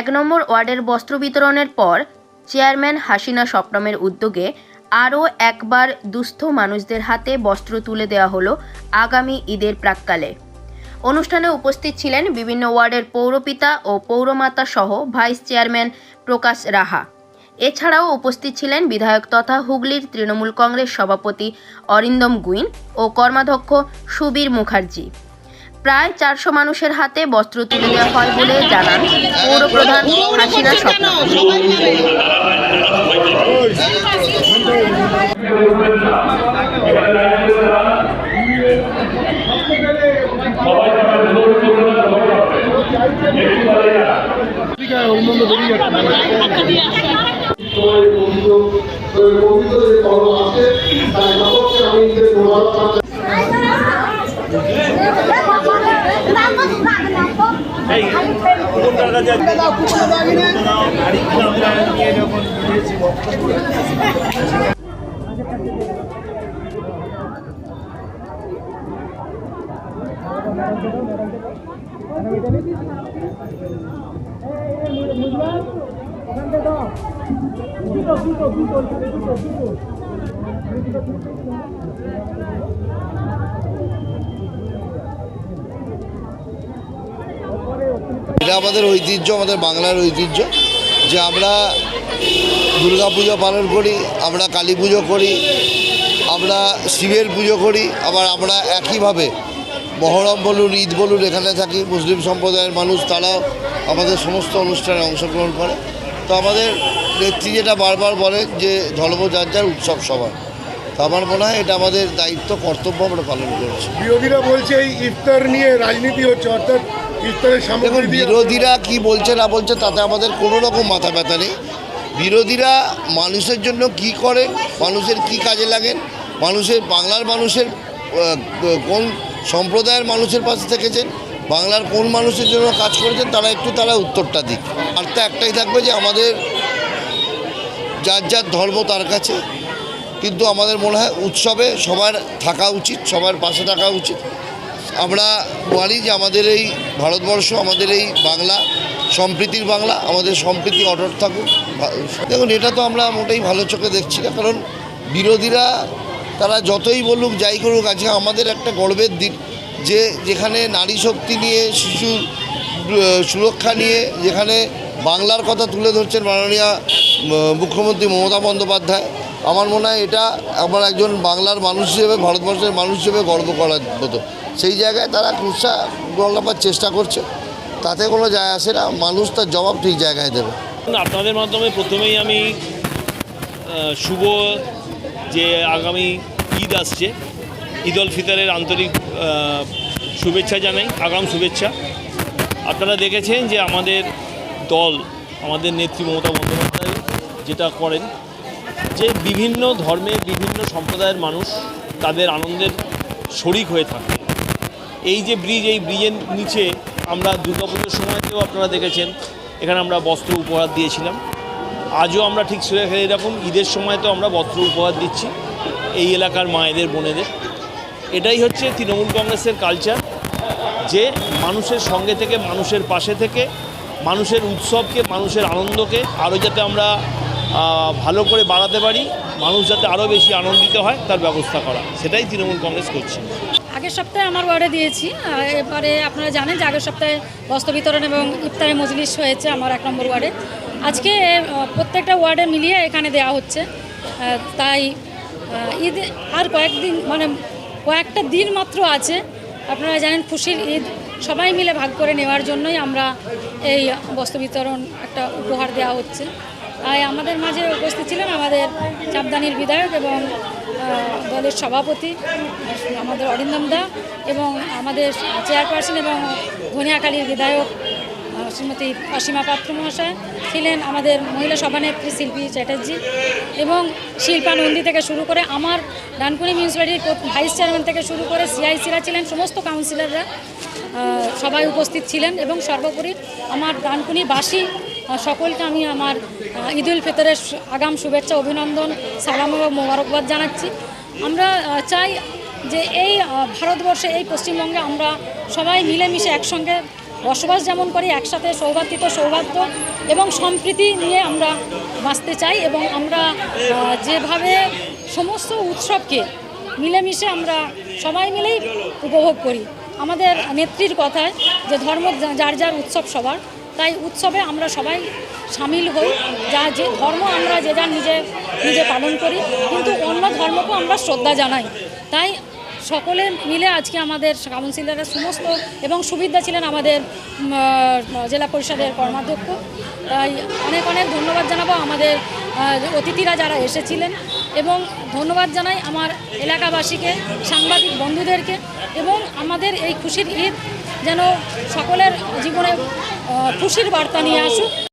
এক নম্বর ওয়ার্ডের বস্ত্র বিতরণের পর চেয়ারম্যান হাসিনা স্বপ্নমের উদ্যোগে আরও একবার দুস্থ মানুষদের হাতে বস্ত্র তুলে দেওয়া হলো আগামী ঈদের প্রাক্কালে। অনুষ্ঠানে উপস্থিত ছিলেন বিভিন্ন ওয়ার্ডের পৌরপিতা ও পৌরমাতা সহ ভাইস চেয়ারম্যান প্রকাশ রাহা। এছাড়াও উপস্থিত ছিলেন বিধায়ক তথা হুগলির তৃণমূল কংগ্রেস সভাপতি অরিন্দম গুইন ও কর্মাধ্যক্ষ সুবীর মুখার্জি। প্রায় চারশো মানুষের হাতে বস্ত্র তুলে দেওয়া হয় বলে জানান পৌরপ্রধান হাসিনা স্বপ্ন। সময় পবিত্র পবিত্র যে পর্ব আছে তাই সকলকে আমি যে মোবারক এটা আমাদের ঐতিহ্য, আমাদের বাংলার ঐতিহ্য যে আমরা দুর্গা পুজো পালন করি, আমরা কালী পুজো করি, আমরা শিবের পুজো করি, আবার আমরা একইভাবে মহরম বলুন, ঈদ বলুন, এখানে থাকি, মুসলিম সম্প্রদায়ের মানুষ, তারাও আমাদের সমস্ত অনুষ্ঠানে অংশগ্রহণ করে। তো আমাদের নেত্রী যেটা বারবার বলেন যে ধর্ম যার যার উৎসব সবার। তো আমার মনে হয় এটা আমাদের দায়িত্ব, কর্তব্য আমরা পালন করছি। বিরোধীরা বলছে এই ইফতার নিয়ে রাজনীতি হচ্ছে, অর্থাৎ দেখুন বিরোধীরা কি বলছে না বলছে তাতে আমাদের কোনো রকম মাথা ব্যথা নেই। বিরোধীরা মানুষের জন্য কি করেন মানুষের কি কাজে লাগেন মানুষের বাংলার মানুষের কোন সম্প্রদায়ের মানুষের পাশে থেকেছেন বাংলার কোন মানুষের জন্য কাজ করেছেন তারা একটু তারা উত্তরটা দিক। আর তো একটাই থাকবে যে আমাদের যার যার ধর্ম তার কাছে কিন্তু আমাদের মনে হয় উৎসবে সবার থাকা উচিত সবার পাশে থাকা উচিত। আমরা বলি যে আমাদের এই ভারতবর্ষ, আমাদের এই বাংলা সম্প্রীতির বাংলা, আমাদের সম্প্রীতি অটট থাকুক। দেখুন, এটা তো আমরা মোটেই ভালো চোখে দেখছি না, কারণ বিরোধীরা তারা যতই বলুক, যাই করুক, আজকে আমাদের একটা গর্বের দিন যে যেখানে নারী শক্তি নিয়ে, শিশু সুরক্ষা নিয়ে, যেখানে বাংলার কথা তুলে ধরছেন মাননীয় মুখ্যমন্ত্রী মমতা বন্দ্যোপাধ্যায়, আমার মনে হয় এটা আমার একজন বাংলার মানুষ হিসেবে, ভারতবর্ষের মানুষ হিসেবে গর্ব করার মতো। সেই জায়গায় তারা কুৎসা গলাবার চেষ্টা করছে। তাতে কোনো যায় আসে না, মানুষ তার জবাব ঠিক জায়গায় দেবে। আপনাদের মাধ্যমে প্রথমেই আমি শুভ যে আগামী ঈদ আসছে, ঈদ উল ফিতরের আন্তরিক শুভেচ্ছা জানাই, আগাম শুভেচ্ছা। আপনারা দেখেছেন যে আমাদের দল, আমাদের নেত্রী মমতা বন্দ্যোপাধ্যায় যেটা করেন, যে বিভিন্ন ধর্মের বিভিন্ন সম্প্রদায়ের মানুষ তাদের আনন্দের শরিক হয়ে থাকে। এই যে ব্রিজ, এই ব্রিজের নিচে আমরা দুর্গাপুজোর সময়তেও আপনারা দেখেছেন, এখানে আমরা বস্ত্র উপহার দিয়েছিলাম। আজও আমরা ঠিক সেরকম এরকম ঈদের সময় তো আমরা বস্ত্র উপহার দিচ্ছি এই এলাকার মায়েদের, বোনেদের। এটাই হচ্ছে তৃণমূল কংগ্রেসের কালচার যে মানুষের সঙ্গে থেকে, মানুষের পাশে থেকে, মানুষের উৎসবকে, মানুষের আনন্দকে আরও যাতে আমরা ভালো করে বাড়াতে পারি, মানুষ যাতে আরও বেশি আনন্দিত হয়, তার ব্যবস্থা করা। সেটাই তৃণমূল কংগ্রেস করছে। আগের সপ্তাহে আমার ওয়ার্ডে দিয়েছি। এবারে আপনারা জানেন যে আগের সপ্তাহে বস্ত্র বিতরণ এবং ইফতারের মজলিস হয়েছে আমার এক নম্বর ওয়ার্ডে। আজকে প্রত্যেকটা ওয়ার্ডে মিলিয়ে এখানে দেওয়া হচ্ছে। তাই ঈদ আর কয়েকদিন মানে কয়েকটা দিন মাত্র আছে। আপনারা জানেন খুশির ঈদ। সবাই মিলে ভাগ করে নেওয়ার জন্যই আমরা এই বস্ত্র বিতরণ একটা উপহার দেওয়া হচ্ছে। আমাদের মাঝে উপস্থিত ছিলেন আমাদের চাপদানির বিধায়ক এবং দলের সভাপতি আমাদের অরিন্দম দা এবং আমাদের চেয়ারপারসন এবং ধনিয়াখালীর বিধায়ক শ্রীমতী অসীমা পাত্র মহাশয় ছিলেন আমাদের মহিলা সভানেত্রী শিল্পী চ্যাটার্জি এবং শিল্পা নন্দী থেকে শুরু করে আমার ডানকুনি মিউনিসিপ্যালিটির ভাইস চেয়ারম্যান থেকে শুরু করে সিআইসিরা ছিলেন, সমস্ত কাউন্সিলররা সবাই উপস্থিত ছিলেন এবং সর্বোপরি আমার ডানকুনিবাসী সকলকে আমি আমার ঈদ উল ফিতরের আগাম শুভেচ্ছা, অভিনন্দন, সালাম এবং মোবারকবাদ জানাচ্ছি। আমরা চাই যে এই ভারতবর্ষে, এই পশ্চিমবঙ্গে আমরা সবাই মিলেমিশে একসঙ্গে বসবাস যেমন করি, একসাথে সৌভাতৃত্ব সৌভাগ্য এবং সম্প্রীতি নিয়ে আমরা বাঁচতে চাই এবং আমরা যেভাবে সমস্ত উৎসবকে মিলেমিশে আমরা সবাই মিলেই উপভোগ করি। আমাদের নেত্রীর কথায় যে ধর্ম যার যার উৎসব সবার। তাই উৎসবে আমরা সবাই সামিল হই। যা যে ধর্ম আমরা যে যার নিজে নিজে পালন করি। কিন্তু অন্য ধর্মকেও আমরা শ্রদ্ধা জানাই। তাই সকলে মিলে আজকে আমাদের কাউন্সিলরের সমস্ত এবং সুবিধা ছিলেন আমাদের জেলা পরিষদের কর্মাধ্যক্ষ। তাই অনেক অনেক ধন্যবাদ জানাব আমাদের অতিথিরা যারা এসেছিলেন। এবং ধন্যবাদ জানাই আমার এলাকাবাসীকে, সাংবাদিক বন্ধুদেরকে এবং আমাদের এই খুশির ঈদ যেন সকলের জীবনে খুশির বার্তা নিয়ে আসুক।